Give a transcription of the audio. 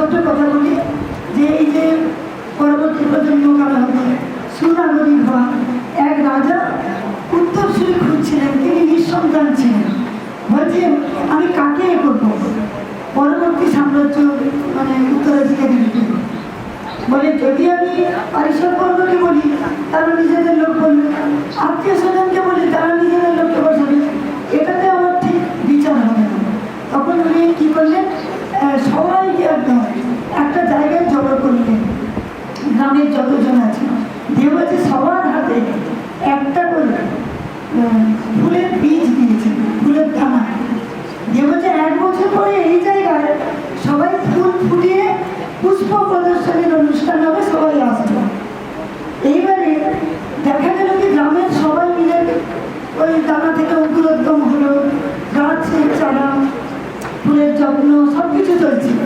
ছোট্ট কথা বলি যে এই যে পরবর্তী প্রজন্ম কারা হবে সুনাগরী হওয়া এক রাজা উত্তরসূরি খুঁজছিলেন, তিনি নিঃসন্তান ছিলেন। বলছে, আমি কাকে এ করব? পরবর্তী সাম্রাজ্য মানে উত্তরাধিকারী বলে, যদি আমি পারিষদ বর্গকে বলি, তারা নিজেদের লোক বলবে। আত্মীয় স্বজনকে বলি, তারা নিজেদের লোককে বসাবে এটাতে আমার ঠিক বিচার হবে না। তখন উনি কী করলেন? গ্রামের যতজন আছে দেব আছে সবার হাতে, একটা করে ফুলের বীজ দিয়েছে ফুলের দানা। দেব আছে এক বছর পরে এই জায়গায় সবাই ফুল ফুটিয়ে পুষ্প প্রদর্শনীর অনুষ্ঠান হবে, সবাই আসবে। এইবারে দেখা গেল কি গ্রামের সবাই মিলে ওই দানা থেকে অঙ্কুরোদ্গম হলো, গাছের চারা, ফুলের যত্ন সব কিছু চলছিল